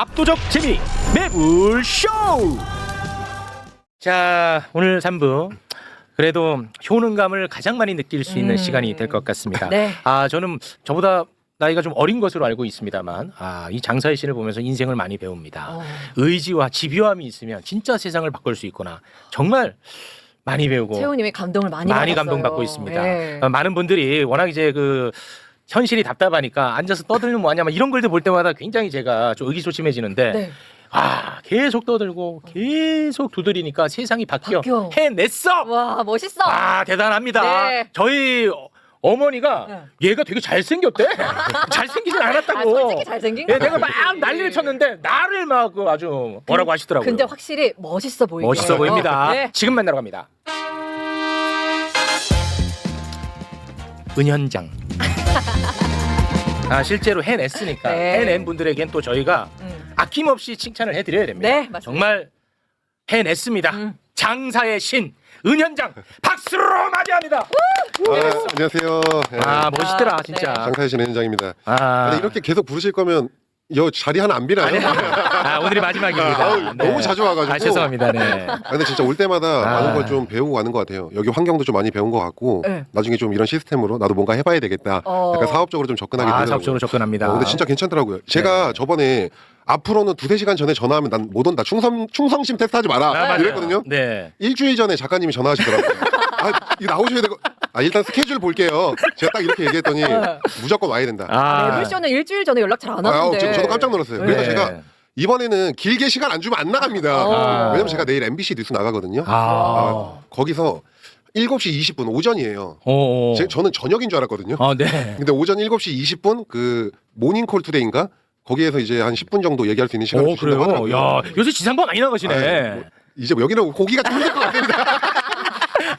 압도적 재미 매불쇼 자 오늘 3부 그래도 효능감을 가장 많이 느낄 수 있는 음. 시간이 될 것 같습니다 네. 아 저는 저보다 나이가 좀 어린 것으로 알고 있습니다만 아 이 장사의 신을 보면서 인생을 많이 배웁니다 어. 의지와 집요함이 있으면 진짜 세상을 바꿀 수 있구나 정말 많이 배우고 채우님이 감동을 많이 많이 받았어요. 감동받고 있습니다. 네. 어, 많은 분들이 워낙 이제 그 현실이 답답하니까 앉아서 떠들면 뭐하냐 막 이런 글들 볼 때마다 굉장히 제가 좀 의기소침해지는데 네. 아 계속 떠들고 계속 두드리니까 세상이 바뀌어, 바뀌어. 해냈어. 와 멋있어. 아 대단합니다. 네. 저희 어- 어머니가 얘가 되게 잘생겼대. 잘생기진 아, 않았다고. 솔직히 잘생긴 예, 거 내가 같아요. 막 난리를 쳤는데 나를 막그 아주 뭐라고 하시더라고요. 근데 확실히 멋있어 보이네요. 멋있어 보입니다. 네. 지금 만나러 갑니다. 은현장. 아 실제로 해냈으니까 네. 해낸 분들에겐 또 저희가 음. 아낌없이 칭찬을 해드려야 됩니다. 네, 맞습니다. 정말 해냈습니다. 음. 장사의 신 은현장 박수로 맞이합니다. 아, 안녕하세요. 예, 아 멋있더라 아, 진짜. 장사의 신 현장입니다. 아, 근데 이렇게 계속 부르실 거면 여 자리 하나 안 비나요? 아 오늘이 마지막입니다. 아우, 너무 자주 와가지고. 아 죄송합니다. 네. 아, 근데 진짜 올 때마다 아. 많은 걸 좀 배우고 가는 것 같아요. 여기 환경도 좀 많이 배운 것 같고 네. 나중에 좀 이런 시스템으로 나도 뭔가 해봐야 되겠다. 어. 약간 사업적으로 좀 접근하게 아 되더라고요. 사업적으로 접근합니다. 어, 근데 진짜 괜찮더라고요. 제가 저번에 앞으로는 두세 시간 전에 전화하면 난 못 온다. 충성 충성심 테스트 하지 마라. 아, 맞아요. 이랬거든요. 네. 일주일 전에 작가님이 전화하시더라고요. 아, 이거 나오셔야 되고. 아, 일단 스케줄 볼게요. 제가 딱 이렇게 얘기했더니 무조건 와야 된다. 아, 매불쇼는 일주일 전에 연락 잘 안 아, 하는데. 저, 저도 깜짝 놀랐어요. 그래서 네. 제가 이번에는 길게 시간 안 주면 안 나갑니다. 어. 왜냐면 제가 내일 MBC 뉴스 나가거든요. 아. 아, 거기서 7시 20분 오전이에요. 오. 제, 저는 저녁인 줄 알았거든요. 어, 네. 근데 오전 7시 20분 그 모닝콜 투데이인가? 거기에서 이제 한 10분 정도 얘기할 수 있는 시간을 오, 주신다고 그래요? 하더라고요. 야, 요새 지상파 많이 나가시네. 아유, 뭐, 이제 뭐 여기는 고기가 좀 힘들 것 같습니다.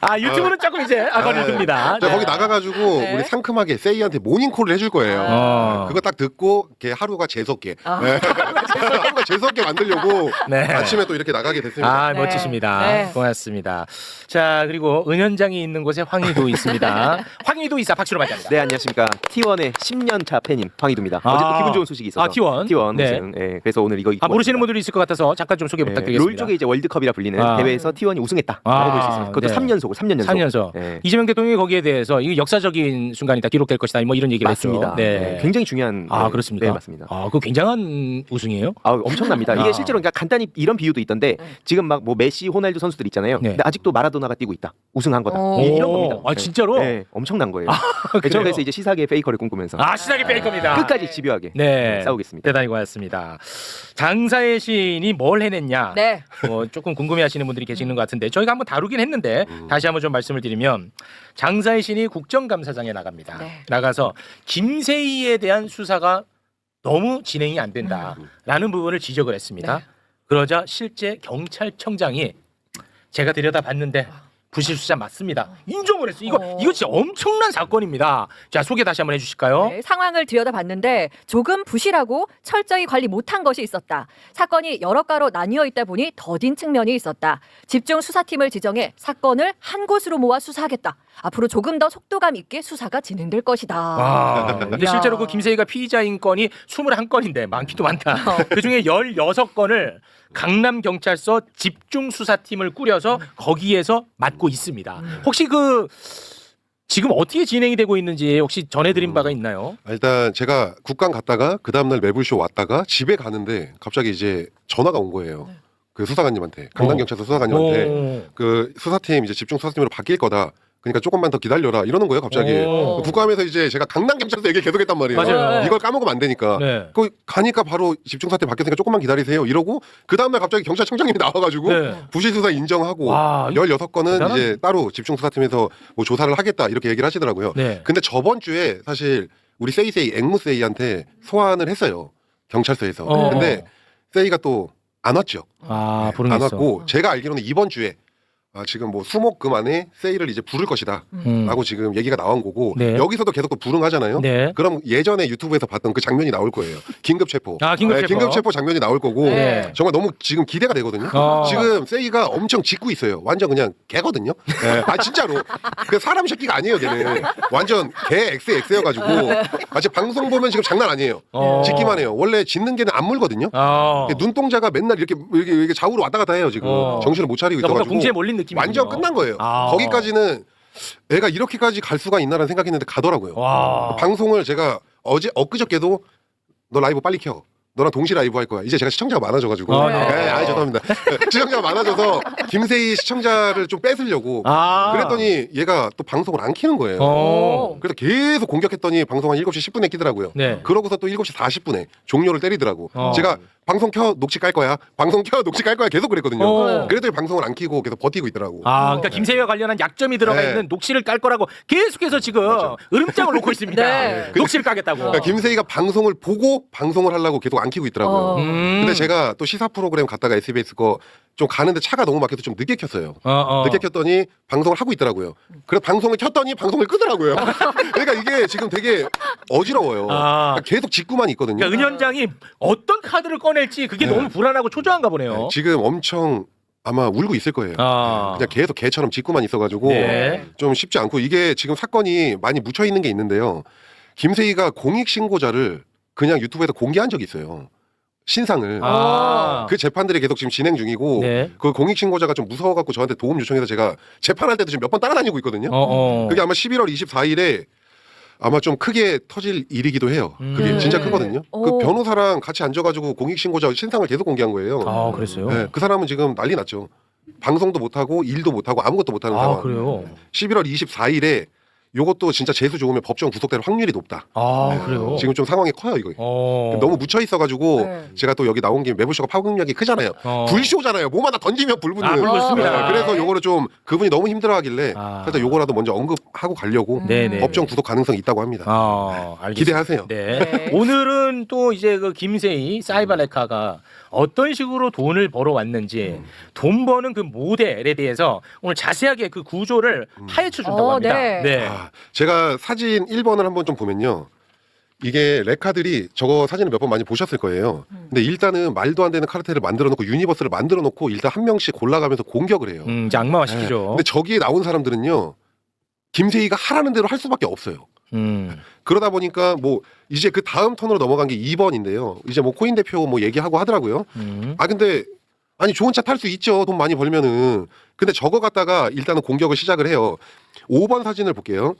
아, 유튜브는 조금 이제 아거리 듭니다. 자, 거기 나가가지고 네. 우리 상큼하게 세이한테 모닝콜을 해줄 거예요. 어. 그거 딱 듣고 이렇게 하루가 재수없게 아. 네. 하루가 재수없게 만들려고 네. 아침에 또 이렇게 나가게 됐습니다. 아, 네. 멋지십니다. 네. 고맙습니다. 자, 그리고 은현장이 있는 곳에 황희도 있습니다. 황희도 이사 박수로 맞이합니다. 네 안녕하십니까 T1의 10년 차 팬인 황희두입니다. 아. 어제 또 기분 좋은 소식이 있어서 아, T1? T1 네. 우승. 예, 그래서 오늘 이거 입고 아, 모르시는 왔습니다. 분들이 있을 것 같아서 잠깐 좀 소개 예, 부탁드리겠습니다. 롤 쪽에 이제 월드컵이라 불리는 아. 대회에서 T1이 우승했다라고 아, 볼 수 있습니다. 그것도 네. 3 연속, 3년 연속. 3년서 예. 이재명 대통령이 거기에 대해서 이게 역사적인 순간이다 기록될 것이다 뭐 이런 얘기를 맞습니다. 했죠. 네. 네, 굉장히 중요한. 아 네, 그렇습니까? 네 맞습니다. 아, 그 굉장한 우승이에요? 아 엄청납니다. 아. 이게 실제로 그러니까 간단히 이런 비유도 있던데 네. 지금 막 뭐 메시, 호날두 선수들 있잖아요. 네. 근데 아직도 마라도나가 뛰고 있다. 우승한 거다. 오. 이- 이런 겁니다. 아, 진짜로? 네, 엄청난 거예요. 그래요? 저는 그래서 이제 시사계 페이커를 꿈꾸면서 아, 시작이 뺄 겁니다. 끝까지 집요하게 네. 싸우겠습니다. 대단히 고맙습니다. 장사의 신이 뭘 해냈냐? 네. 뭐 조금 궁금해하시는 분들이 계시는 것 같은데 저희가 한번 다루긴 했는데 음. 다시 한번 좀 말씀을 드리면 장사의 신이 국정감사장에 나갑니다. 네. 나가서 김세희에 대한 수사가 너무 진행이 안 된다라는 부분을 지적을 했습니다. 네. 그러자 실제 경찰청장이 제가 들여다봤는데 부실 수사 맞습니다. 인정을 했어요. 이거 어. 이거 진짜 엄청난 사건입니다. 자 소개 다시 한번 해주실까요? 네, 상황을 들여다봤는데 조금 부실하고 철저히 관리 못한 것이 있었다. 사건이 여러 가로 나뉘어 있다 보니 더딘 측면이 있었다. 집중 수사팀을 지정해 사건을 한 곳으로 모아 수사하겠다. 앞으로 조금 더 속도감 있게 수사가 진행될 것이다. 아, 근데 야. 실제로 그 김세희가 피의자인 건이 21건인데 많기도 많다. 어. 그중에 16건을 강남 경찰서 집중 수사팀을 꾸려서 거기에서 맡고 있습니다. 혹시 그 지금 어떻게 진행이 되고 있는지 혹시 전해 드린 바가 있나요? 일단 제가 국감 갔다가 그 다음날 매불쇼 왔다가 집에 가는데 갑자기 이제 전화가 온 거예요. 네. 그 수사관님한테 강남 경찰서 수사관님한테 그 수사팀 이제 집중 수사팀으로 바뀔 거다. 그러니까 조금만 더 기다려라 이러는 거예요 갑자기. 오. 국감에서 이제 제가 강남 경찰서 얘기 계속했단 말이에요. 맞아요. 이걸 까먹으면 안 되니까. 네. 그 가니까 바로 집중 수사팀 바뀌었으니까 조금만 기다리세요. 이러고 그 다음날 갑자기 경찰청장님이 나와가지고 네. 부실 수사 인정하고 와, 이- 16건은 대단한- 이제 따로 집중 수사팀에서 뭐 조사를 하겠다 이렇게 얘기를 하시더라고요. 네. 근데 저번 주에 사실 우리 세이세이 앵무세이한테 소환을 했어요 경찰서에서. 어. 근데 세이가 또 안 왔죠. 아, 안 부르겠어. 왔고 제가 알기로는 이번 주에 아, 지금 뭐 수목금 안에 세일을 이제 부를 것이다. 음. 라고 지금 얘기가 나온 거고 네. 여기서도 계속 또 불응하잖아요. 네. 그럼 예전에 유튜브에서 봤던 그 장면이 나올 거예요. 긴급 체포. 아, 긴급 체포. 긴급 체포 장면이 나올 거고 네. 정말 너무 지금 기대가 되거든요. 어. 지금 세이가 엄청 짓고 있어요. 완전 그냥 개거든요. 네. 아 진짜로. 그 사람 새끼가 아니에요, 걔는. 완전 개 XX여 가지고. 아 지금 방송 보면 지금 장난 아니에요. 어. 짓기만 해요. 원래 짓는 개는 안 물거든요. 어. 눈동자가 맨날 이렇게 이렇게, 이렇게 좌우로 왔다 갔다 해요 지금 어. 정신을 못 차리고 그러니까 있어가지고 몰린 느낌이 완전 끝난 거예요. 아. 거기까지는 애가 이렇게까지 갈 수가 있나라는 생각했는데 가더라고요. 와. 방송을 제가 어제 엊그저께도 너 라이브 빨리 켜. 너랑 동시 라이브 할 거야. 이제 제가 시청자가 많아져가지고. 아, 네. 네, 아 죄송합니다. 시청자가 많아져서 김세희 시청자를 좀 뺏으려고. 아. 그랬더니 얘가 또 방송을 안 키는 거예요. 어. 그래서 계속 공격했더니 방송 한 7시 10분에 키더라고요. 네. 그러고서 또 7시 40분에 종료를 때리더라고. 어. 제가 방송 켜 녹취 깔 거야. 방송 켜 녹취 깔 거야. 계속 그랬거든요. 어. 그랬더니 방송을 안 키고 계속 버티고 있더라고. 아, 그러니까 김세희와 관련한 약점이 들어가 네. 있는 녹취를 깔 거라고 계속해서 지금 으름장을 놓고 있습니다. 네. 녹취를 까겠다고. 그러니까 김세희가 방송을 보고 방송을 하려고 계속 안 키고 있더라고요. 어. 음. 근데 제가 또 시사 프로그램 갔다가 SBS 거좀 가는데 차가 너무 막혀서 좀 늦게 켰어요. 어, 어. 늦게 켰더니 방송을 하고 있더라고요. 그래서 방송을 켰더니 방송을 끄더라고요. 그러니까 이게 지금 되게 어지러워요. 아. 그러니까 계속 짓고만 있거든요. 그러니까 은현장이 어떤 카드를 꺼낼지 그게 네. 너무 불안하고 초조한가 보네요. 네, 지금 엄청 아마 울고 있을 거예요. 아. 그냥 계속 개처럼 짓고만 있어가지고 네. 좀 쉽지 않고 이게 지금 사건이 많이 묻혀 있는 게 있는데요. 김세희가 공익 신고자를 그냥 유튜브에서 공개한 적이 있어요. 신상을. 아. 그 재판들이 계속 지금 진행 중이고 네. 그 공익 신고자가 좀 무서워갖고 저한테 도움 요청해서 제가 재판할 때도 지금 몇 번 따라다니고 있거든요. 어, 어. 그게 아마 11월 24일에 아마 좀 크게 터질 일이기도 해요. 그게 음. 진짜 크거든요. 오. 그 변호사랑 같이 앉아가지고 공익 신고자 신상을 계속 공개한 거예요. 아, 그랬어요? 네, 그 사람은 지금 난리 났죠. 방송도 못 하고 일도 못 하고 아무것도 못 하는 아, 상황. 그래요? 11월 24일에 요것도 진짜 재수 좋으면 법정 구속될 확률이 높다. 아, 그래요? 지금 좀 상황이 커요 이거. 어. 너무 묻혀 있어가지고 네. 제가 또 여기 나온 김에 매부쇼가 파급력이 크잖아요. 어. 불쇼잖아요. 몸 하나 던지면 불붙는. 아, 불붙습니다. 네, 그래서 요거를 좀 그분이 너무 힘들어하길래 아. 그래서 요거라도 먼저 언급하고 가려고 네네. 법정 구속 가능성 이 있다고 합니다. 아, 알겠습니다. 기대하세요. 네. 네. 오늘은 또 이제 그 김세희 사이버레카가 어떤 식으로 돈을 벌어 왔는지 음. 돈 버는 그 모델에 대해서 오늘 자세하게 그 구조를 파헤쳐 준다고 어, 합니다. 네. 아, 제가 사진 1번을 한번 좀 보면요. 이게 레카들이 저거 사진을 몇 번 많이 보셨을 거예요. 음. 근데 일단은 말도 안 되는 카르텔을 만들어 놓고 유니버스를 만들어 놓고 일단 한 명씩 골라가면서 공격을 해요. 음, 이제 악마화 네. 시키죠. 근데 저기에 나온 사람들은요. 김세희가 하라는 대로 할 수밖에 없어요. 음. 그러다 보니까 뭐 이제 그 다음 턴으로 넘어간 게 2번인데요. 이제 뭐 코인 대표 뭐 얘기하고 하더라고요. 음. 아 근데 아니 좋은 차 탈 수 있죠. 돈 많이 벌면은. 근데 저거 갖다가 일단은 공격을 시작을 해요. 5번 사진을 볼게요.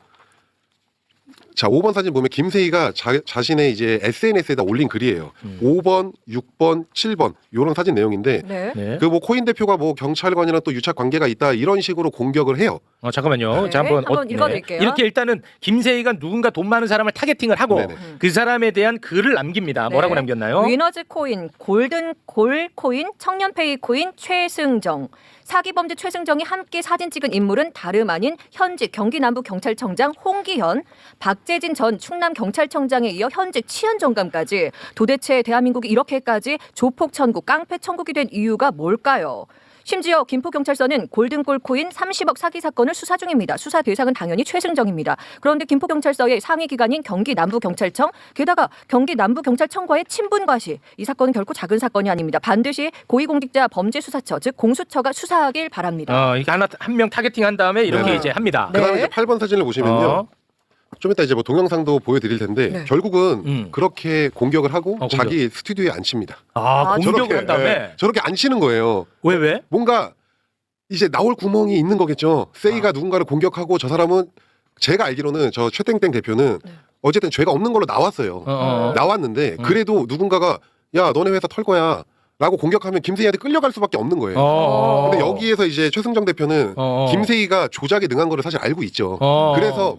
자, 5번 사진 보면 김세희가 자, 자신의 이제 SNS에다 올린 글이에요. 음. 5번, 6번, 7번 요런 사진 내용인데 네. 네. 그 뭐 코인 대표가 뭐 경찰관이랑 또 유착 관계가 있다 이런 식으로 공격을 해요. 어, 잠깐만요. 네, 자, 한번, 한번 읽어드릴게요. 이렇게 일단은 김세희가 누군가 돈 많은 사람을 타겟팅을 하고 네네. 음. 그 사람에 대한 글을 남깁니다. 뭐라고 네. 남겼나요? 위너즈 코인, 골든 골 코인, 청년페이 코인 최승정. 사기 범죄 최승정이 함께 사진 찍은 인물은 다름 아닌 현직 경기 남부 경찰청장 홍기현, 박재진 전 충남 경찰청장에 이어 현직 치안 정감까지 도대체 대한민국이 이렇게까지 조폭 천국, 깡패 천국이 된 이유가 뭘까요? 심지어 김포경찰서는 골든골 코인 30억 사기 사건을 수사 중입니다. 수사 대상은 당연히 최승정입니다. 그런데 김포경찰서의 상위 기관인 경기 남부경찰청, 게다가 경기 남부경찰청과의 친분 과시, 이 사건은 결코 작은 사건이 아닙니다. 반드시 고위공직자 범죄수사처, 즉 공수처가 수사하길 바랍니다. 어, 이게 하나 한 명 타겟팅한 다음에 이렇게 네. 이제 합니다. 네. 그다음에 이제 8번 사진을 보시면요. 어. 좀 이따 이제 뭐 동영상도 보여드릴 텐데 네. 결국은 음. 그렇게 공격을 하고 어, 공격. 자기 스튜디오에 앉힙니다. 아, 아, 공격을 한 다음에 예, 저렇게 앉히는 거예요. 왜 왜? 뭔가 이제 나올 구멍이 있는 거겠죠. 세이가 아. 누군가를 공격하고 저 사람은 제가 알기로는 저 최땡땡 대표는 네. 어쨌든 죄가 없는 걸로 나왔어요. 어, 어. 나왔는데 음. 그래도 누군가가 야 너네 회사 털 거야. 라고 공격하면 김세희한테 끌려갈 수밖에 없는 거예요. 어. 근데 여기에서 이제 최승정 대표는 어, 어. 김세희가 조작에 능한 거를 사실 알고 있죠. 어. 그래서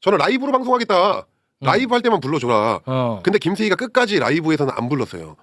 저는 라이브로 방송하겠다. 라이브 할 때만 불러줘라. 어. 근데 김세희가 끝까지 라이브에서는 안 불렀어요.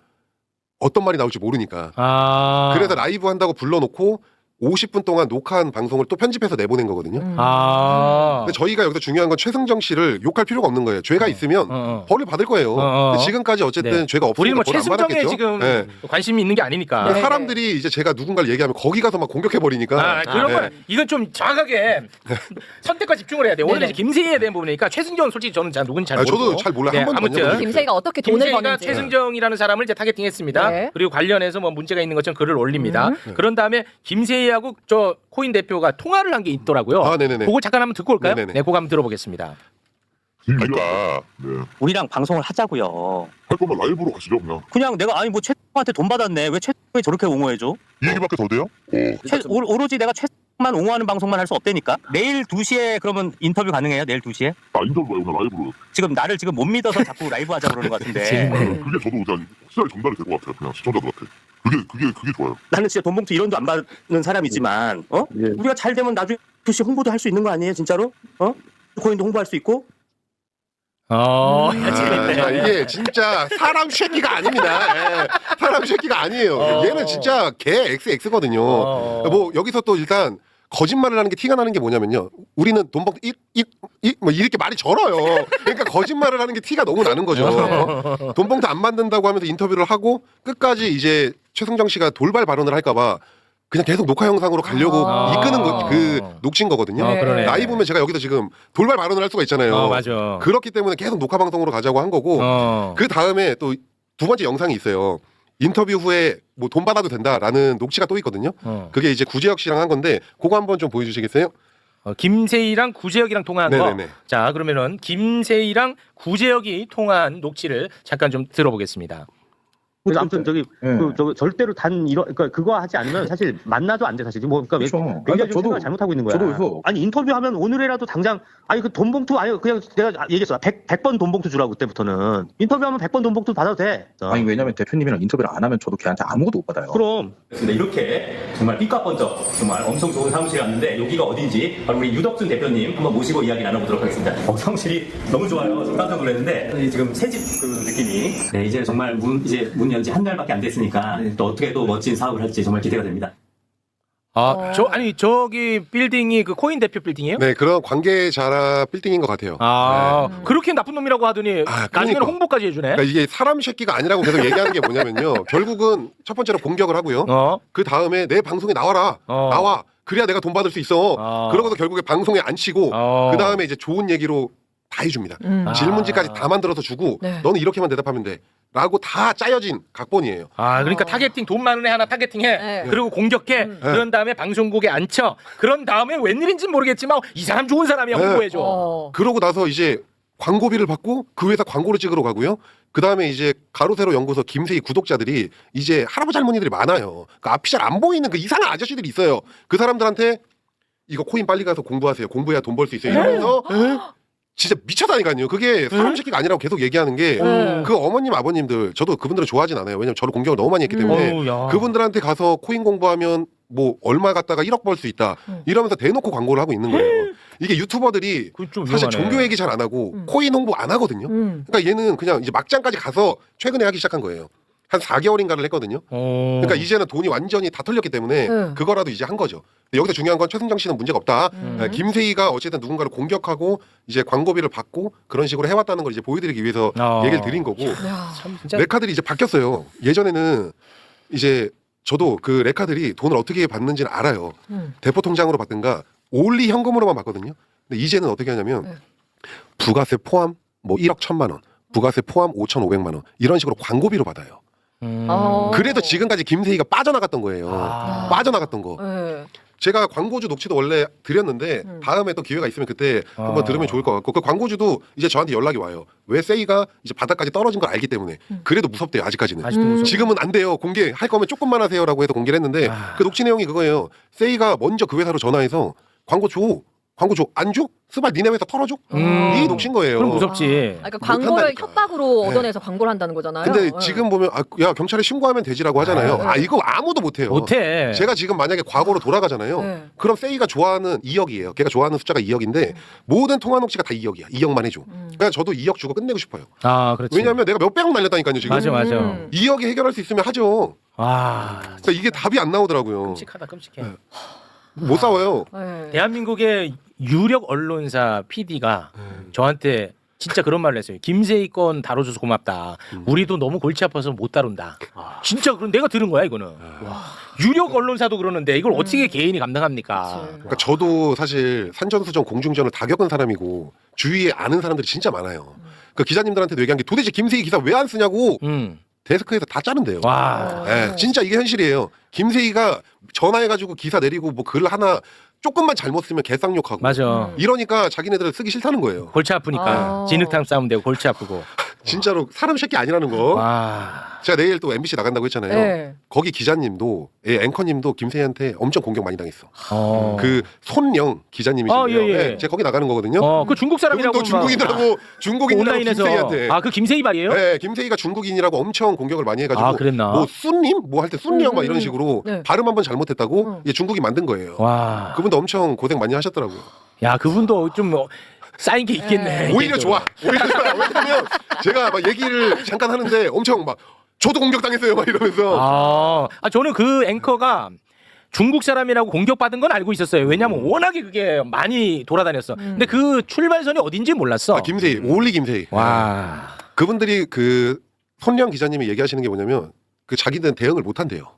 어떤 말이 나올지 모르니까. 아. 그래서 라이브 한다고 불러놓고 50분 동안 녹화한 방송을 또 편집해서 내보낸 거거든요. 음. 아. 근데 저희가 여기서 중요한 건 최승정 씨를 욕할 필요가 없는 거예요. 죄가 있으면 어, 어. 벌을 받을 거예요. 어, 어. 근데 지금까지 어쨌든 네. 죄가 없으니까 우리는 뭐 벌을 안 최승정에 받았겠죠. 지금 네. 관심이 있는 게 아니니까. 네. 사람들이 이제 제가 누군가를 얘기하면 거기 가서 막 공격해 버리니까 아, 그런 네. 건 이건 좀 정확하게 선택과 집중을 해야 돼. 오늘 네네. 이제 김세희에 대한 부분이니까 최승정 솔직히 저는 잘 누군지 잘 아, 모르고. 저도 잘 몰라요. 한 번도 아무튼 적이 김세희가 어떻게 돈을 김세희가 버는지. 최승정이라는 사람을 이제 타겟팅했습니다. 네. 그리고 관련해서 뭐 문제가 있는 것처럼 글을 올립니다. 음. 그런 다음에 김세희 하고 저 코인 대표가 통화를 한 게 있더라고요. 아, 네네네. 그거 잠깐 한번 듣고 올까요? 네네네. 네, 그거 한번 들어보겠습니다. 그러니까 네. 우리랑 방송을 하자고요. 할 거면 라이브로 가시죠 그냥 그냥 내가 아니 뭐 최한테 돈 받았네 왜 최에 저렇게 옹호해줘? 이 얘기밖에 더 돼요? 어. 최, 오, 오로지 내가 최 만 옹호하는 방송만 할 수 없다니까. 내일 2시에 그러면 인터뷰 가능해요? 내일 2시에? 나 인터뷰 말고 라이브로 지금 나를 지금 못 믿어서 자꾸 라이브 하자 그러는 것 같은데. 그게 저도 그냥 확실하게 전달이 될 것 같아요 그냥 시청자들한테 그게 그게 그게 좋아요 나는 진짜 돈 봉투 1원도 안 받는 사람이지만 어? 예. 우리가 잘 되면 나중에 2시 홍보도 할 수 있는 거 아니에요 진짜로? 어? 코인도 홍보할 수 있고 어, 음. 야, 아, 재밌네. 자, 이게 진짜 사람 새끼가 아닙니다. 예. 사람 새끼가 아니에요. 어. 얘는 진짜 개 XX거든요. 어. 뭐 여기서 또 일단 거짓말을 하는 게 티가 나는 게 뭐냐면요. 우리는 돈 벌, 이, 이, 이, 뭐 이렇게 말이 절어요. 그러니까 거짓말을 하는 게 티가 너무 나는 거죠. 돈 봉투 안 만든다고 하면서 인터뷰를 하고 끝까지 이제 최승정 씨가 돌발 발언을 할까봐 그냥 계속 녹화 영상으로 가려고 아. 이끄는 거, 그 녹취인 거거든요. 어, 그러네. 나이 보면 제가 여기서 지금 돌발 발언을 할 수가 있잖아요. 어, 맞아. 그렇기 때문에 계속 녹화 방송으로 가자고 한 거고 어. 그 다음에 또 두 번째 영상이 있어요. 인터뷰 후에 뭐 돈 받아도 된다라는 녹취가 또 있거든요. 어. 그게 이제 구재혁 씨랑 한 건데 그거 한번 좀 보여주시겠어요? 어, 김세희랑 구재혁이랑 통화한 거. 네네네. 자, 그러면은 김세희랑 구재혁이 통화한 녹취를 잠깐 좀 들어보겠습니다. 그래서 아무튼 저기 예. 그, 저 절대로 단 이런 그러니까 그거 하지 않으면 사실 만나도 안 돼 사실 뭐 그러니까 그렇죠. 굉장히 그러니까 좀 저도- 생각을 잘못하고 있는 거야. 저도 그래서- 아니 인터뷰하면 오늘이라도 당장 아니 그 돈 봉투 아니 그냥 내가 얘기했어 100, 100번 돈 봉투 주라고 그때부터는 인터뷰하면 100번 돈 봉투 받아도 돼. 어. 아니 왜냐면 대표님이랑 인터뷰를 안 하면 저도 걔한테 아무것도 못 받아요. 그럼 근데 이렇게 정말 삐까번쩍 정말 엄청 좋은 사무실에 왔는데 여기가 어딘지 바로 우리 유덕준 대표님 한번 모시고 이야기 나눠보도록 하겠습니다. 어, 사무실이 너무 좋아요. 좀 깜짝 놀랐는데 이 지금 새집 그 느낌이 네, 이제 정말 문 이제 문 연지 한 달밖에 안 됐으니까 또 어떻게 또 멋진 사업을 할지 정말 기대가 됩니다. 아, 어. 저 아니 저기 빌딩이 그 코인 대표 빌딩이에요? 네, 그런 관계자라 빌딩인 것 같아요. 아, 네. 그렇게 나쁜 놈이라고 하더니 아, 나중에는 그러니까. 홍보까지 해주네. 그러니까 이게 사람 새끼가 아니라고 계속 얘기하는 게 뭐냐면요. 결국은 첫 번째로 공격을 하고요. 어, 그 다음에 내 방송에 나와라. 어. 나와. 그래야 내가 돈 받을 수 있어. 어. 그러고서 결국에 방송에 안 치고 어. 그 다음에 이제 좋은 얘기로 다 해줍니다. 음. 아. 질문지까지 다 만들어서 주고 네. 너는 이렇게만 대답하면 돼. 라고 다 짜여진 각본이에요. 아, 그러니까 어. 타겟팅 돈 많은 애 하나 타겟팅해. 네. 그리고 공격해. 음. 그런 다음에 방송국에 앉혀. 그런 다음에 웬일인지 모르겠지만 이 사람 좋은 사람이야 네. 홍보해줘. 어. 그러고 나서 이제 광고비를 받고 그 회사 광고를 찍으러 가고요. 그 다음에 이제 가로세로 연구소 김세희 구독자들이 이제 할아버지 할머니들이 많아요. 그 앞이 잘 안 보이는 그 이상한 아저씨들이 있어요. 그 사람들한테 이거 코인 빨리 가서 공부하세요. 공부해야 돈 벌 수 있어요. 이러면서 진짜 미쳤다니까요. 그게 사람 새끼가 아니라고 계속 얘기하는 게 네. 그 어머님 아버님들 저도 그분들을 좋아하진 않아요. 왜냐면 저를 공격을 너무 많이 했기 때문에 어우, 야. 그분들한테 가서 코인 공부하면 뭐 얼마 갖다가 1억 벌 수 있다 음. 이러면서 대놓고 광고를 하고 있는 거예요. 이게 유튜버들이 그건 좀 사실 위험하네. 종교 얘기 잘 안 하고 음. 코인 홍보 안 하거든요. 음. 그러니까 얘는 그냥 이제 막장까지 가서 최근에 하기 시작한 거예요. 한 4개월인가를 했거든요. 어. 그러니까 이제는 돈이 완전히 다 털렸기 때문에 음. 그거라도 이제 한 거죠. 근데 여기서 중요한 건 최승정 씨는 문제가 없다. 음. 아, 김세희가 어쨌든 누군가를 공격하고 이제 광고비를 받고 그런 식으로 해왔다는 걸 이제 보여드리기 위해서 어. 얘기를 드린 거고 야. 참 진짜 레카들이 이제 바뀌었어요. 예전에는 이제 저도 그 레카들이 돈을 어떻게 받는지는 알아요. 음. 대포 통장으로 받든가 올리 현금으로만 받거든요. 근데 이제는 어떻게 하냐면 네. 부가세 포함 뭐 1억 1천만 원, 부가세 포함 5,500만 원 이런 식으로 광고비로 받아요. 음. 어. 그래도 지금까지 김세희가 빠져나갔던 거예요. 아. 빠져나갔던 거. 네. 제가 광고주 녹취도 원래 드렸는데 음. 다음에 또 기회가 있으면 그때 한번 아. 들으면 좋을 것 같고 그 광고주도 이제 저한테 연락이 와요. 왜 세이가 이제 바닥까지 떨어진 걸 알기 때문에 음. 그래도 무섭대요 아직까지는. 아직도 음. 무서워. 지금은 안 돼요. 공개 할 거면 조금만 하세요라고 해서 공개를 했는데 아. 그 녹취 내용이 그거예요. 세이가 먼저 그 회사로 전화해서 광고 줘. 광고 줘. 안 줘? 스발 니네 회사 털어줘? 음. 이 녹취인 거예요. 그럼 무섭지. 아, 그러니까 광고를 못한다니까. 협박으로 네. 얻어내서 광고를 한다는 거잖아요. 근데 네. 지금 보면 아, 야 경찰에 신고하면 되지라고 하잖아요. 네. 아 이거 아무도 못해요. 못해. 제가 지금 만약에 과거로 돌아가잖아요. 네. 그럼 세이가 좋아하는 2억이에요. 걔가 좋아하는 숫자가 2억인데 모든 통화 녹취가 다 2억이야. 2억만 해줘. 음. 그러니까 저도 2억 주고 끝내고 싶어요. 아, 그렇지. 왜냐하면 내가 몇 백억 날렸다니까요 지금. 맞아, 맞아. 음. 2억이 해결할 수 있으면 하죠. 와 그러니까 이게 답이 안 나오더라고요. 끔찍하다 끔찍해. 못 싸워요. 네. 대한민국의 유력 언론사 PD가 음. 저한테 진짜 그런 말을 했어요. 김세희 건 다뤄줘서 고맙다. 음. 우리도 너무 골치 아파서 못 다룬다. 진짜 그런 내가 들은 거야 이거는. 아. 유력 언론사도 그러는데 이걸 어떻게 음. 개인이 감당합니까? 그치. 그러니까 저도 사실 산전수전 공중전을 다 겪은 사람이고 주위에 아는 사람들이 진짜 많아요. 그 기자님들한테도 얘기한 게 도대체 김세희 기사 왜 안 쓰냐고 음. 데스크에서 다 자른대요. 와. 예, 진짜 이게 현실이에요. 김세희가 전화해가지고 기사 내리고 뭐 글 하나 조금만 잘못 쓰면 개쌍욕하고 맞아. 음. 이러니까 자기네들은 쓰기 싫다는 거예요. 골치 아프니까 아. 진흙탕 싸움 되고 골치 아프고. 진짜로 사람 새끼 아니라는 거. 와. 제가 내일 또 MBC 나간다고 했잖아요. 네. 거기 기자님도 예, 앵커님도 김세희한테 엄청 공격 많이 당했어. 어. 그 손영 기자님이신데요. 아, 예, 예. 제가 거기 나가는 거거든요. 어, 그 중국 사람이라고 그분도 중국인이라고 중국인이라고 온라인에서 김세희한테. 아 그 김세희 말이에요? 네, 김세희가 중국인이라고 엄청 공격을 많이 해가지고 아 그랬나? 뭐 순님 뭐 할 때 순령 막 음, 이런 음. 식으로 네. 발음 한번 잘못했다고 음. 예, 중국이 만든 거예요. 와. 그분도 엄청 고생 많이 하셨더라고요. 야 그분도 좀 뭐, 쌓인 게 있겠네. 네. 오히려. 좋아. 오히려 좋아. 왜냐면 제가 막 얘기를 잠깐 하는데 엄청 막 저도 공격당했어요 막 이러면서 아, 아 저는 그 앵커가 중국 사람이라고 공격받은 건 알고 있었어요. 왜냐면 워낙에 그게 많이 돌아다녔어. 근데 그 출발선이 어딘지 몰랐어. 아, 김세희 올리 김세희. 와. 그분들이 그 손령 기자님이 얘기하시는 게 뭐냐면 그 자기들은 대응을 못 한대요.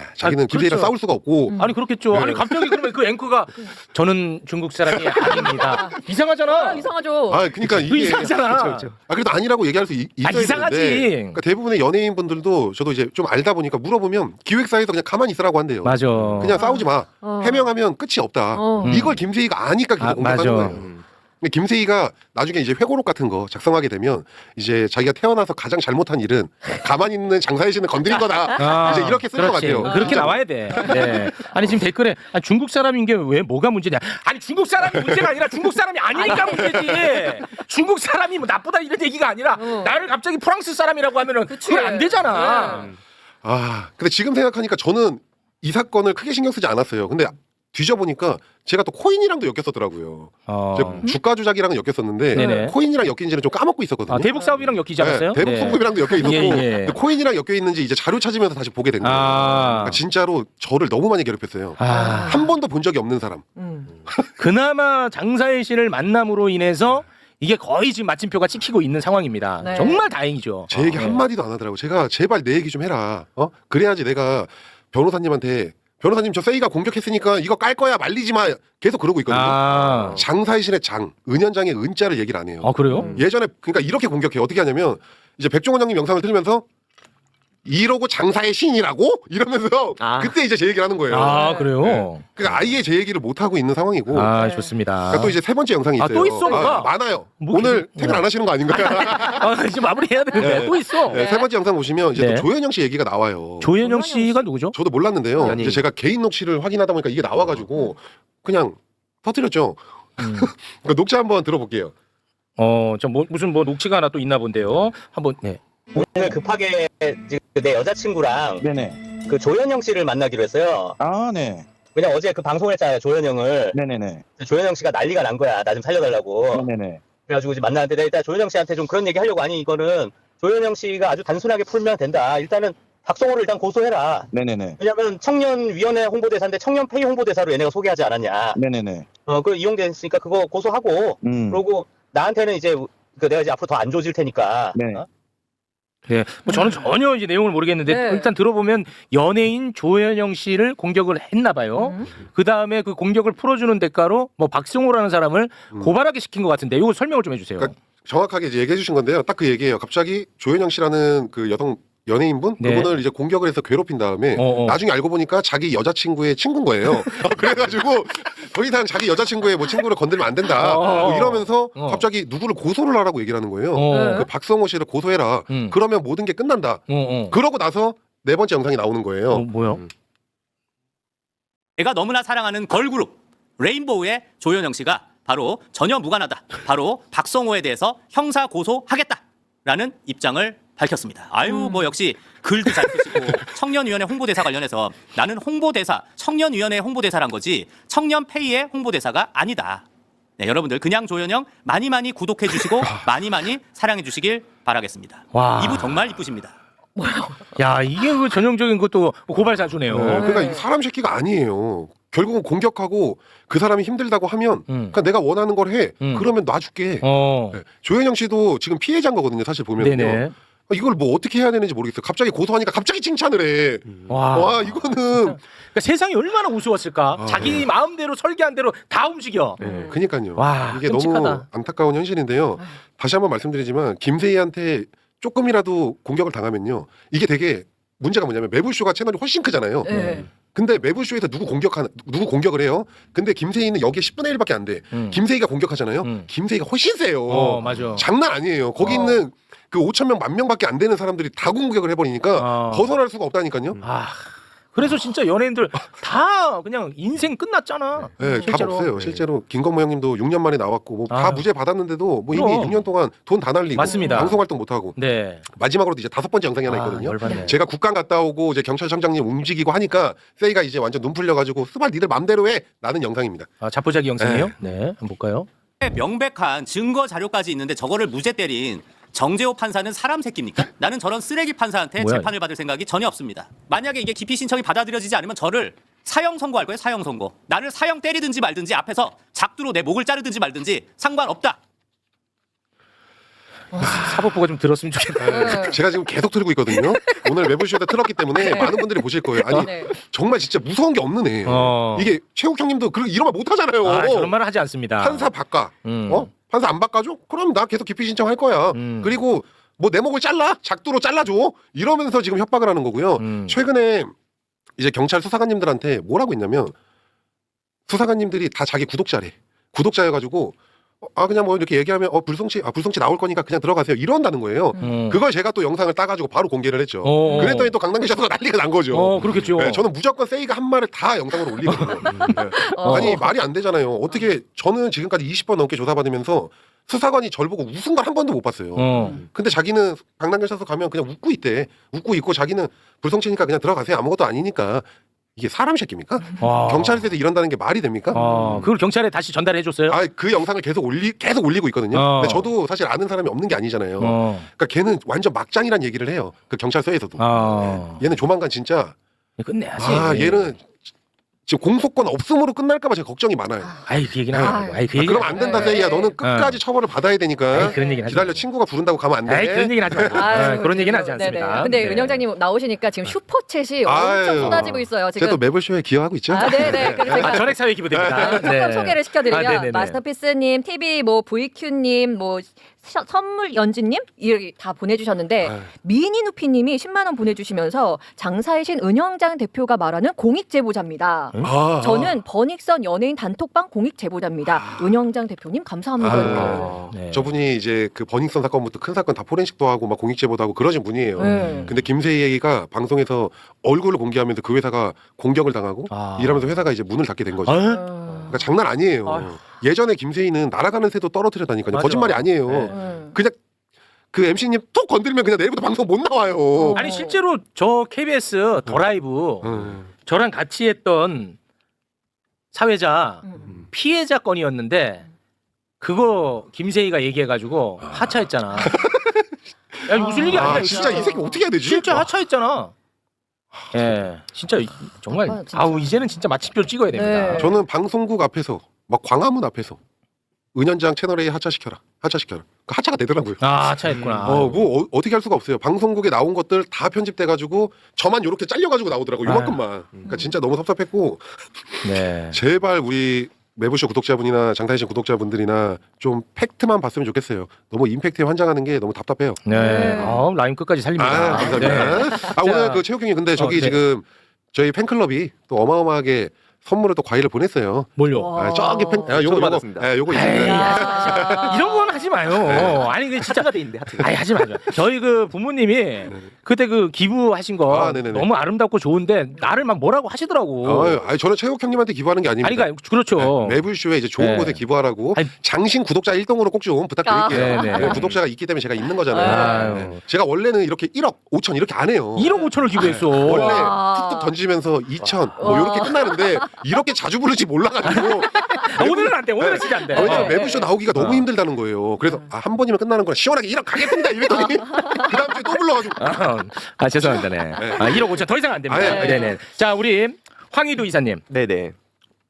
예, 자기는 아, 김세희랑 그렇죠. 싸울 수가 없고 음. 아니 그렇겠죠. 네. 아니 갑자기 그러면 그 앵커가 저는 중국 사람이 아닙니다. 이상하잖아. 아, 이상하죠. 아 그러니까 그 이게 이상하잖아. 아 그래도 아니라고 얘기할 수 있, 아, 있어야 이상하지. 되는데 그러니까 대부분의 연예인 분들도 저도 이제 좀 알다 보니까 물어보면 기획사에서 그냥 가만히 있으라고 한대요. 맞아. 그냥 싸우지 마. 어. 해명하면 끝이 없다. 어. 음. 이걸 김세희가 아니까 계속 아, 공격하는 맞아. 거예요. 근데 김세희가 나중에 이제 회고록 같은 거 작성하게 되면 이제 자기가 태어나서 가장 잘못한 일은 가만히 있는 장사의 신을 건드린 거다. 아, 이제 이렇게 쓸 것 그렇지. 같아요. 그렇게 진짜. 나와야 돼. 네. 아니 지금 댓글에 아, 중국 사람인 게 왜 뭐가 문제냐? 아니 중국 사람이 문제가 아니라 중국 사람이 아니니까 문제지. 중국 사람이 뭐 나쁘다 이런 얘기가 아니라 어. 나를 갑자기 프랑스 사람이라고 하면은 그치. 그건 안 되잖아. 네. 아, 근데 지금 생각하니까 저는 이 사건을 크게 신경 쓰지 않았어요. 근데 뒤져보니까 제가 또 코인이랑도 엮였었더라고요. 어. 제가 주가 조작이랑은 엮였었는데 네네. 코인이랑 엮인지는 좀 까먹고 있었거든요. 아, 대북 사업이랑 엮이지 않았어요? 네, 대북 송금이랑도 엮여 있었고 예, 예. 근데 코인이랑 엮여 있는지 이제 자료 찾으면서 다시 보게 된 거예요. 아. 그러니까 진짜로 저를 너무 많이 괴롭혔어요. 아. 한 번도 본 적이 없는 사람. 음. 그나마 장사의 신을 만남으로 인해서 이게 거의 지금 마침표가 찍히고 있는 상황입니다. 네. 정말 다행이죠. 제 얘기 네. 한마디도 안 하더라고. 제가 제발 내 얘기 좀 해라. 어? 그래야지 내가 변호사님한테 변호사님 저 세이가 공격했으니까 이거 깔 거야 말리지 마. 계속 그러고 있거든요. 아. 장사의 신의 장, 은연장의 은자를 얘기를 안 해요. 아 그래요? 음. 예전에 그러니까 이렇게 공격해요. 어떻게 하냐면 이제 백종원 형님 영상을 틀면서 이러고 장사의 신이라고 이러면서 아. 그때 이제 제 얘기를 하는 거예요. 아 그래요? 그러니까 아예 제 얘기를 못 하고 있는 상황이고. 아 네. 좋습니다. 그러니까 또 이제 세 번째 영상이 아, 있어요. 또 있어, 뭐가? 많아요. 뭐 오늘 그- 퇴근 안 하시는 거 아닌가요? 아, 이제 마무리해야 되는데 네. 또 있어. 네, 세 번째 영상 보시면 이제 네. 또 조현영 씨 얘기가 나와요. 조현영 씨가 누구죠? 저도 몰랐는데요. 연예인. 이제 제가 개인 녹취를 확인하다 보니까 이게 나와가지고 그냥 터뜨렸죠. 음. 그 녹취 한번 들어볼게요. 어, 저 뭐, 무슨 뭐 녹취가 하나 또 있나 본데요. 한번 네. 오늘 급하게 지금 내 여자친구랑 네네. 그 조현영 씨를 만나기로 했어요. 아, 네. 왜냐 어제 그 방송을 했잖아요. 조현영을. 네네네. 조현영 씨가 난리가 난 거야. 나 좀 살려달라고. 네네네. 그래가지고 이제 만나는데 내가 일단 조현영 씨한테 좀 그런 얘기 하려고 아니 이거는 조현영 씨가 아주 단순하게 풀면 된다. 일단은 박성호를 일단 고소해라. 네네네. 왜냐면 청년위원회 홍보대사인데 청년페이 홍보대사로 얘네가 소개하지 않았냐. 네네네. 어, 그 이용됐으니까 그거 고소하고 음. 그러고 나한테는 이제 그 내가 이제 앞으로 더안 좋아질 테니까. 네. 어? 네. 뭐 저는 전혀 이제 내용을 모르겠는데 네. 일단 들어보면 연예인 조현영 씨를 공격을 했나 봐요. 음. 그 다음에 그 공격을 풀어 주는 대가로 뭐 박승호라는 사람을 음. 고발하게 시킨 것 같은데 이거 설명을 좀 해 주세요. 그러니까 정확하게 이제 얘기해 주신 건데요. 딱 그 얘기예요. 갑자기 조현영 씨라는 그 여성 연예인분 네. 그분을 이제 공격을 해서 괴롭힌 다음에 어, 어. 나중에 알고 보니까 자기 여자친구의 친구인 거예요. 그래가지고 더 이상 자기 여자친구의 뭐 친구를 건들면 안 된다. 어, 어, 뭐 이러면서 어. 갑자기 누구를 고소를 하라고 얘기를 하는 거예요. 어. 그 박성호 씨를 고소해라. 음. 그러면 모든 게 끝난다. 어, 어. 그러고 나서 네 번째 영상이 나오는 거예요. 어, 뭐요? 제가 너무나 사랑하는 걸그룹 레인보우의 조현영 씨가 바로 전혀 무관하다. 바로 박성호에 대해서 형사 고소하겠다 라는 입장을 밝혔습니다. 아유 뭐 역시 글도 잘 쓰시고 청년위원회 홍보대사 관련해서 나는 홍보대사 청년위원회 홍보대사란 거지 청년페이의 홍보대사가 아니다. 네, 여러분들 그냥 조현영 많이 많이 구독해 주시고 많이 많이 사랑해 주시길 바라겠습니다. 와. 이분 정말 이쁘십니다. 야 이게 그 전형적인 것도 고발 사주네요. 네, 그러니까 이 사람 새끼가 아니에요. 결국은 공격하고 그 사람이 힘들다고 하면 음. 그러니까 내가 원하는 걸 해. 음. 그러면 놔줄게. 어. 네. 조현영 씨도 지금 피해자인 거거든요. 사실 보면요. 네네. 이걸 뭐 어떻게 해야 되는지 모르겠어요. 갑자기 고소하니까 갑자기 칭찬을 해. 와. 와 이거는 그러니까 세상이 얼마나 우스웠을까. 아, 자기 네. 마음대로 설계한 대로 다 움직여. 네, 그니까요. 와, 이게 끔찍하다. 너무 안타까운 현실인데요. 다시 한번 말씀드리지만 김세희한테 조금이라도 공격을 당하면요. 이게 되게 문제가 뭐냐면 매불쇼가 채널이 훨씬 크잖아요. 네. 근데 매불쇼에서 누구 공격하는 누구 공격을 해요? 근데 김세희는 여기에 10분의 1밖에 안 돼. 음. 김세희가 공격하잖아요. 음. 김세희가 훨씬 세요. 어 맞아. 장난 아니에요. 거기 어. 있는 그 5천 명, 만 명밖에 안 되는 사람들이 다 공격을 해버리니까 어. 벗어날 수가 없다니까요. 아 그래서 진짜 연예인들 다 그냥 인생 끝났잖아. 네, 답 실제로. 없어요. 실제로 김건모 형님도 6년 만에 나왔고 뭐 다 아유. 무죄 받았는데도 뭐 이미 그럼. 6년 동안 돈 다 날리고 맞습니다. 방송 활동 못 하고 네. 마지막으로도 이제 다섯 번째 영상이 하나 아, 있거든요. 열받네. 제가 국감 갔다 오고 이제 경찰청장님 움직이고 하니까 세이가 이제 완전 눈 풀려가지고 스발 니들 맘대로 해 나는 영상입니다. 아, 자포자기 영상이요? 네. 한번 볼까요? 명백한 증거 자료까지 있는데 저거를 무죄 때린 정재호 판사는 사람 새끼입니까? 나는 저런 쓰레기 판사한테 뭐야, 재판을 받을 생각이 전혀 없습니다. 만약에 이게 기피 신청이 받아들여지지 않으면 저를 사형 선고할 거예요. 사형 선고. 나를 사형 때리든지 말든지 앞에서 작두로 내 목을 자르든지 말든지 상관없다. 사법부가 좀 들었으면 좋겠다. 네. 제가 지금 계속 틀고 있거든요. 오늘 매불쇼에다 틀었기 때문에 네. 많은 분들이 보실 거예요. 아니 네. 정말 진짜 무서운 게 없는 애. 어. 이게 최욱 형님도 그 이런 말 못 하잖아요. 아, 저런 말은 하지 않습니다. 판사 바꿔. 음. 어? 판사 안 바꿔줘? 그럼 나 계속 기피 신청할 거야. 음. 그리고 뭐 내 목을 잘라? 작두로 잘라줘? 이러면서 지금 협박을 하는 거고요. 음. 최근에 이제 경찰 수사관님들한테 뭐라고 했냐면 수사관님들이 다 자기 구독자래. 구독자여가지고 어, 아 그냥 뭐 이렇게 얘기하면 어 불송치 아 불송치 나올 거니까 그냥 들어가세요 이런다는 거예요. 음. 그걸 제가 또 영상을 따가지고 바로 공개를 했죠. 어. 그랬더니 또 강남기자가 난리가 난 거죠. 어, 그렇겠죠. 네, 저는 무조건 세이가 한 말을 다 영상으로 올리거든요. 네. 어. 아니 말이 안 되잖아요. 어떻게 저는 지금까지 20번 넘게 조사받으면서 수사관이 절 보고 웃은 걸 한 번도 못 봤어요. 어. 근데 자기는 강남경찰서 가면 그냥 웃고 있대. 웃고 있고 자기는 불성치니까 그냥 들어가세요. 아무것도 아니니까 이게 사람 새끼입니까? 와. 경찰서에서 이런다는 게 말이 됩니까? 어, 그걸 경찰에 다시 전달해 줬어요? 아, 그 영상을 계속 올리 계속 올리고 있거든요. 어. 근데 저도 사실 아는 사람이 없는 게 아니잖아요. 어. 그러니까 걔는 완전 막장이란 얘기를 해요. 그 경찰서에서도. 아. 얘는 조만간 진짜 끝내야지. 아, 얘는 지금 공소권 없음으로 끝날까봐 제가 걱정이 많아요. 아이 그 얘기는 안 하고. 아이 그 아, 얘기. 그럼 안 된다, 네. 세이야. 너는 끝까지 처벌을 받아야 되니까. 아이, 그런 얘기는 하지 기다려, 마. 친구가 부른다고 가면 안 돼. 아이 그런 얘기는 하지 말고. 아, 아유, 그런 얘기는 하지 네네. 않습니다. 근데 네. 은영장님 나오시니까 지금 슈퍼챗이 아유. 엄청 쏟아지고 있어요. 지금. 제가 또 매블쇼에 기여하고 있죠. 아, 네네. 그래서 제가 아, 전액 사회 기부됩니다. 조금 소개를 시켜드리면 아, 네네네. 마스터피스님, TV 뭐 VQ님, 뭐 서- 선물 연진님 이렇게 다 보내주셨는데 아유. 미니누피님이 10만 원 보내주시면서 장사이신 은영장 대표가 말하는 공익 제보자입니다. 아, 저는 버닉선 연예인 단톡방 공익 제보자입니다. 은영장 대표님 감사합니다. 이렇게. 네. 저분이 이제 그 버닝썬 사건부터 큰 사건 다 포렌식도 하고 막 공익제보도 하고 그러신 분이에요. 네. 근데 김세희가 방송에서 얼굴을 공개하면서 그 회사가 공격을 당하고 아. 이러면서 회사가 이제 문을 닫게 된 거죠. 어? 그러니까 장난 아니에요. 아유. 예전에 김세희는 날아가는 새도 떨어뜨렸다니까요. 맞아. 거짓말이 아니에요. 네. 음. 그냥 그 MC님 톡 건드리면 그냥 내일부터 방송 못 나와요. 아니 실제로 저 KBS 더 라이브 음. 저랑 같이 했던 사회자 음. 피해자 건이었는데 그거 김세희가 얘기해가지고 하차했잖아. 야 이거 웃을 일이 아니야. 아, 진짜 이 새끼 어떻게 해야 되지? 진짜 하차했잖아. 예, 진짜 이- 정말 아, 진짜. 아우 이제는 진짜 마침표 찍어야 됩니다. 네. 저는 방송국 앞에서 막 광화문 앞에서 은연장 채널 A 하차시켜라. 하차시켜라. 그 하차가 되더라고요. 아 하차했구나. 어, 뭐 어, 떻게할 수가 없어요. 방송국에 나온 것들 다 편집돼 가지고 저만 요렇게 잘려 가지고 나오더라고. 요 아유. 요만큼만. 그러니까 진짜 너무 섭섭했고 네. 제발 우리 매부쇼 구독자분이나 장타이신 구독자분들이나 좀 팩트만 봤으면 좋겠어요. 너무 임팩트에 환장하는 게 너무 답답해요. 네. 네. 아, 라임 끝까지 살립니다. 아, 감사합니다. 아, 오늘 그 체육 형님 근데 저기 어, 네. 지금 저희 팬클럽이 또 어마어마하게 선물을 또 과일을 보냈어요. 뭘요? 와. 아, 저기 팬, 아, 요거 저도 요거, 받았습니다. 예, 요거 에이, 있습니다. 야. 이런 건 하지 마요. 아니 그 진짜 하트가 돼 있는데 하트. 아니 하지 마죠. 저희 그 부모님이 그때 그 기부하신 거 아, 네네네. 너무 아름답고 좋은데 나를 막 뭐라고 하시더라고. 어, 아니 저는 체육 형님한테 기부하는 게 아닙니다. 아니 그러니까 그렇죠. 네, 매불쇼에 이제 좋은 네. 곳에 기부하라고 아니, 장신 구독자 1동으로 꼭 좀 부탁드릴게요. 아. 네, 네. 네, 구독자가 있기 때문에 제가 있는 거잖아요. 아유. 네. 제가 원래는 이렇게 1억 5천 이렇게 안 해요. 1억 5천을 기부했어. 원래 와. 툭툭 던지면서 2000뭐 이렇게 끝나는데 이렇게 자주 부르지 몰라가지고 아, 오늘은 안 돼. 오늘은 진짜 안 돼. 아, 왜냐면 어. 매부쇼 나오기가 너무 힘들다는 거예요. 그래서 아, 한 번이면 끝나는 거라 시원하게 1억 가겠습니다 이랬더니 그 다음 주에 또 불러가지고 아, 아 죄송합니다. 네. 아, 1억 5천 더 이상 안 됩니다. 아, 예, 네, 네. 자, 우리 황희도 이사님 네네.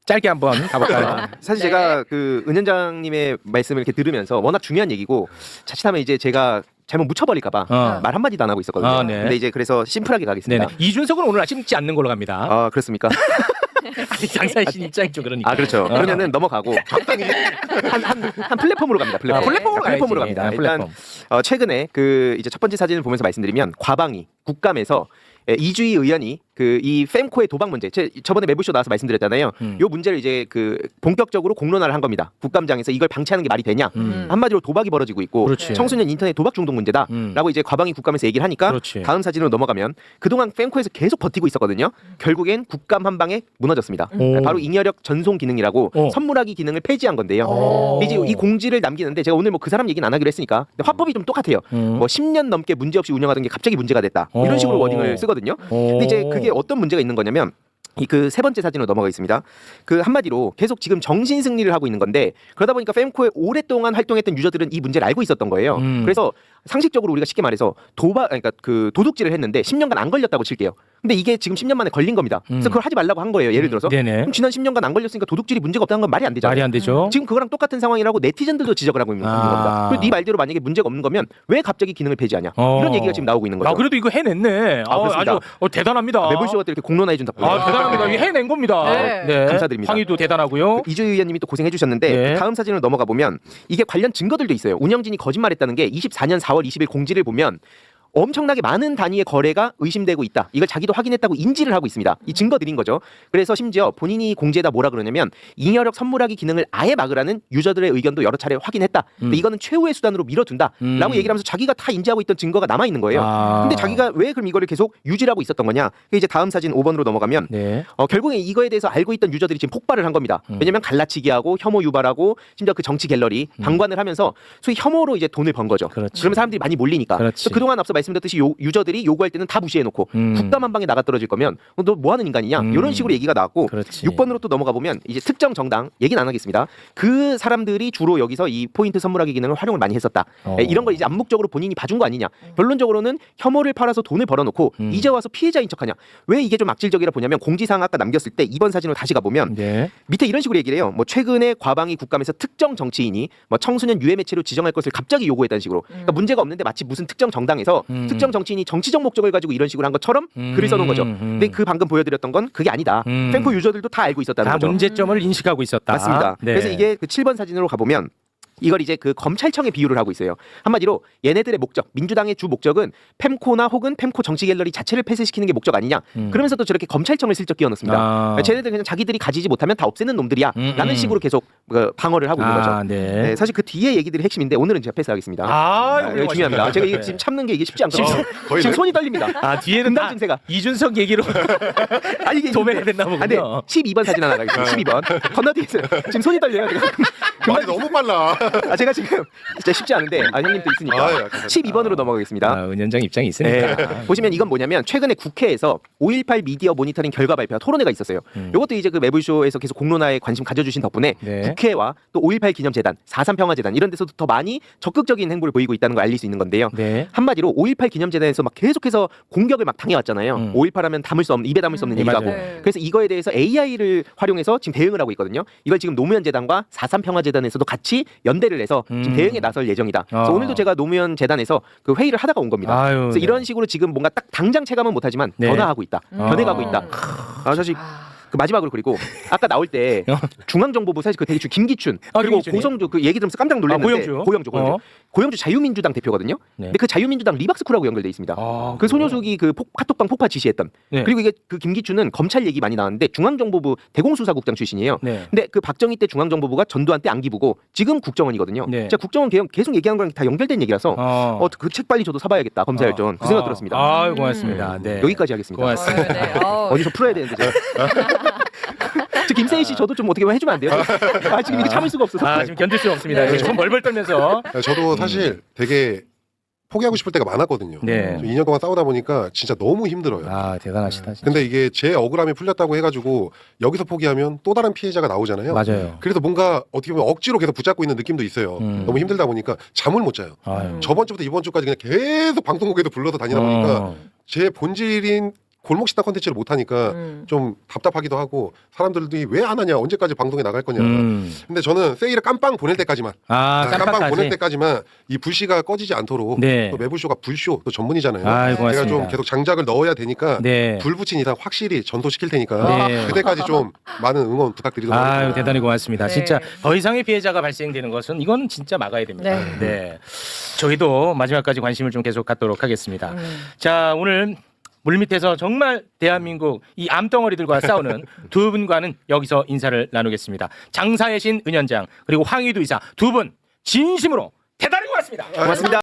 짧게 한번 가볼까요? 아, 사실 네. 제가 그 은현장님의 말씀을 이렇게 들으면서 워낙 중요한 얘기고 자칫하면 이제 제가 잘못 묻혀버릴까봐 어. 말 한마디도 안 하고 있었거든요. 아, 네. 근데 이제 그래서 심플하게 가겠습니다. 네네. 이준석은 오늘 아침 지 않는 걸로 갑니다. 아 그렇습니까? 아니, 장사의 신 입장이 좀 그러니까. 아 그렇죠. 그러면은 넘어가고 한, 한, 한 플랫폼으로 갑니다. 플랫폼. 아, 플랫폼으로, 플랫폼으로 가야지. 갑니다. 아, 일단 플랫폼. 어, 최근에 그 이제 첫 번째 사진을 보면서 말씀드리면 과방위 국감에서 에, 이주희 의원이 그 이 fem코의 도박 문제, 제 저번에 매부쇼 나와서 말씀드렸잖아요. 음. 요 문제를 이제 그 본격적으로 공론화를 한 겁니다. 국감장에서 이걸 방치하는 게 말이 되냐? 음. 한마디로 도박이 벌어지고 있고 그렇지. 청소년 인터넷 도박 중독 문제다라고 음. 이제 과방위 국감에서 얘기를 하니까 그렇지. 다음 사진으로 넘어가면 그동안 fem코에서 계속 버티고 있었거든요. 결국엔 국감 한 방에 무너졌습니다. 오. 바로 잉여력 전송 기능이라고 어. 선물하기 기능을 폐지한 건데요. 오. 이제 이 공지를 남기는데 제가 오늘 뭐 그 사람 얘기는 안 하기로 했으니까 근데 화법이 좀 똑같아요. 음. 뭐 10년 넘게 문제 없이 운영하던 게 갑자기 문제가 됐다. 어. 이런 식으로 워딩을 쓰거든요. 오. 근데 이제 그게 어떤 문제가 있는 거냐면 이 그 세 번째 사진으로 넘어가 있습니다. 그 한마디로 계속 지금 정신 승리를 하고 있는 건데 그러다 보니까 fem코에 오랫동안 활동했던 유저들은 이 문제를 알고 있었던 거예요. 음. 그래서 상식적으로 우리가 쉽게 말해서 도박 그러니까 그 도둑질을 했는데 10년간 안 걸렸다고 칠게요. 근데 이게 지금 10년 만에 걸린 겁니다. 그래서 음. 그걸 하지 말라고 한 거예요. 예를 들어서 네네. 그럼 지난 10년간 안 걸렸으니까 도둑질이 문제가 없다는 건 말이 안 되잖아요. 말이 안 되죠. 지금 그거랑 똑같은 상황이라고 네티즌들도 지적을 하고 있는 아. 겁니다. 그리고 네 말대로 만약에 문제가 없는 거면 왜 갑자기 기능을 폐지하냐? 어. 이런 얘기가 지금 나오고 있는 거죠. 아 그래도 이거 해냈네. 아, 아, 그렇습니다. 아주 어, 대단합니다. 매불쇼가 또 이렇게 공론화해 준 덕분에 아 대단합니다. 이거 해낸 겁니다. 네. 감사드립니다. 황희도 대단하고요. 이주희 의원님이 또 고생해 주셨는데 네. 그 다음 사진으로 넘어가 보면 이게 관련 증거들도 있어요. 운영진이 거짓말했다는 게 24년 4월 20일 공지를 보면 엄청나게 많은 단위의 거래가 의심되고 있다. 이걸 자기도 확인했다고 인지를 하고 있습니다. 이 증거들인 거죠. 그래서 심지어 본인이 공지에다 뭐라 그러냐면 잉여력 선물하기 기능을 아예 막으라는 유저들의 의견도 여러 차례 확인했다. 근데 음. 이거는 최후의 수단으로 밀어둔다라고 음. 얘기를 하면서 자기가 다 인지하고 있던 증거가 남아 있는 거예요. 아. 근데 자기가 왜 그럼 이거를 계속 유지하고 있었던 거냐? 그게 이제 다음 사진 5번으로 넘어가면 네. 어, 결국에 이거에 대해서 알고 있던 유저들이 지금 폭발을 한 겁니다. 음. 왜냐면 갈라치기하고 혐오 유발하고 심지어 그 정치 갤러리 방관을 하면서 소위 혐오로 이제 돈을 번 거죠. 그렇지. 그러면 사람들이 많이 몰리니까. 그동안 앞서 말 씀드렸듯이 요, 유저들이 요구할 때는 다 무시해놓고 음. 국감 한 방에 나가 떨어질 거면 어, 너뭐 하는 인간이냐 음. 이런 식으로 얘기가 나왔고 그렇지. 6번으로 또 넘어가 보면 이제 특정 정당 얘기는 안 하겠습니다. 그 사람들이 주로 여기서 이 포인트 선물하기 기능을 활용을 많이 했었다. 어. 에, 이런 걸 이제 암묵적으로 본인이 봐준 거 아니냐. 결론적으로는 혐오를 팔아서 돈을 벌어놓고 음. 이제 와서 피해자인 척하냐. 왜 이게 좀 악질적이라 보냐면 공지사항 아까 남겼을 때 이번 사진으로 다시 가보면 네. 밑에 이런 식으로 얘기를 해요. 뭐 최근에 과방위 국감에서 특정 정치인이 뭐 청소년 유해 매체로 지정할 것을 갑자기 요구했다는 식으로. 그러니까 문제가 없는데 마치 무슨 특정 정당에서 음. 특정 정치인이 정치적 목적을 가지고 이런 식으로 한 것처럼 글을 써놓은 거죠. 음. 근데 그 방금 보여드렸던 건 그게 아니다. 음. 팬코 유저들도 다 알고 있었다는 다 거죠. 문제점을 인식하고 있었다. 맞습니다. 네. 그래서 이게 그 7번 사진으로 가보면 이걸 이제 그 검찰청에 비유를 하고 있어요. 한마디로 얘네들의 목적, 민주당의 주 목적은 fem코나 혹은 fem코 정치 갤러리 자체를 폐쇄시키는 게 목적 아니냐. 음. 그러면서도 저렇게 검찰청을 슬쩍 끼워넣습니다. 아. 쟤네들 그냥 자기들이 가지지 못하면 다 없애는 놈들이야. 음, 라는 음. 식으로 계속 그 방어를 하고 있는 거죠. 아, 네. 네, 사실 그 뒤에 얘기들이 핵심인데 오늘은 제가 패스하겠습니다. 아, 아, 이거 중요합니다. 제가 이게 지금 참는 게 이게 쉽지 않거든요. 거의 지금 네? 손이 떨립니다. 아, 뒤에는 다 증세가. 이준석 얘기로 아니 이게 도매가 됐나 아, 네, 보군요. 12번 사진 하나 가겠습니다. 12번 건너뛰겠어요. 지금 손이 떨려요. 말이 너무 빨라. 아 제가 지금 진짜 쉽지 않은데 아 형님도 있으니까 아, 예, 감사합니다. 12번으로 넘어가겠습니다. 아, 은현장 입장이 있으니까. 네. 보시면 이건 뭐냐면 최근에 국회에서 5.18 미디어 모니터링 결과 발표 토론회가 있었어요. 음. 이것도 이제 그 매불쇼에서 계속 공론화에 관심 가져주신 덕분에 네. 국회와 또 5.18 기념재단, 4.3 평화재단 이런 데서도 더 많이 적극적인 행보를 보이고 있다는 걸 알릴 수 있는 건데요. 네. 한마디로 5.18 기념재단에서 막 계속해서 공격을 막 당해왔잖아요. 음. 5.18 하면 담을 수 없는 입에 담을 수 없는 네, 얘기가고. 맞아요. 네. 그래서 이거에 대해서 AI를 활용해서 지금 대응을 하고 있거든요. 이걸 지금 노무현 재단과 4.3 평화재단에서도 같이 연 대를 해서 지금 음. 대응에 나설 예정이다. 그래서 아. 오늘도 제가 노무현 재단에서 그 회의를 하다가 온 겁니다. 아유, 그래서 네. 이런 식으로 지금 뭔가 딱 당장 체감은 못하지만 네. 변화하고 있다. 음. 변해가고 있다. 아 사실 그 마지막으로 그리고 아까 나올 때 어. 중앙정보부 사실 그주 김기춘 아, 그리고 김기춘이? 고성주 그 얘기 들으면서 깜짝 놀랐는데 아, 고영주요? 고영주 고영주 어. 고영주 자유민주당 대표거든요. 네. 근데 그 자유민주당 리박스쿨하고 연결돼 있습니다. 아, 그 소녀숙이 그 폭, 카톡방 폭파 지시했던 네. 그리고 이게 그 김기춘은 검찰 얘기 많이 나왔는데 중앙정보부 대공수사국장 출신이에요. 네. 근데 그 박정희 때 중앙정보부가 전두환 때 안기부고 지금 국정원이거든요. 네. 제가 국정원 개혁 계속 얘기하는 거랑 다 연결된 얘기라서 어. 어, 그 책 빨리 저도 사봐야겠다 검사 열전 그 생각 아. 들었습니다. 아, 고맙습니다. 네. 여기까지 하겠습니다. 고맙습니다. 네. 어, 어디서 풀어야 되는데 제가. 저 김세희 씨 저도 좀 어떻게 해주면 안 돼요? 아 지금 이게 참을 수가 없어서. 아, 지금 견딜 수가 없습니다. 네. 지금 벌벌 떨면서 저도 사실 되게 포기하고 싶을 때가 많았거든요. 네. 2년 동안 싸우다 보니까 진짜 너무 힘들어요. 아 대단하시다. 진짜. 근데 이게 제 억울함이 풀렸다고 해가지고 여기서 포기하면 또 다른 피해자가 나오잖아요. 맞아요. 그래서 뭔가 어떻게 보면 억지로 계속 붙잡고 있는 느낌도 있어요. 음. 너무 힘들다 보니까 잠을 못 자요. 아유. 저번 주부터 이번 주까지 그냥 계속 방송국에도 불러서 다니다 보니까 어. 제 본질인 골목 식당 컨텐츠를 못 하니까 음. 좀 답답하기도 하고 사람들이 왜 안 하냐 언제까지 방송에 나갈 거냐. 음. 근데 저는 세일을 깜빵 보낼 때까지만 아 깜빵 깜빡까지. 보낼 때까지만 이 불씨가 꺼지지 않도록 네. 또 매불쇼가 불쇼 또 전문이잖아요. 아이, 제가 고맙습니다. 좀 계속 장작을 넣어야 되니까 네. 불 붙인 이상 확실히 전도시킬 테니까 네. 그때까지 좀 많은 응원 부탁드리도록 아유 하겠습니다. 대단히 고맙습니다. 네. 진짜 더 이상의 피해자가 발생되는 것은 이건 진짜 막아야 됩니다. 네. 네. 저희도 마지막까지 관심을 좀 계속 갖도록 하겠습니다. 음. 자 오늘 물밑에서 정말 대한민국 이 암덩어리들과 싸우는 두 분과는 여기서 인사를 나누겠습니다. 장사의 신 은현장 그리고 황희두 이사 두 분 진심으로 대단히 고맙습니다. 고맙습니다.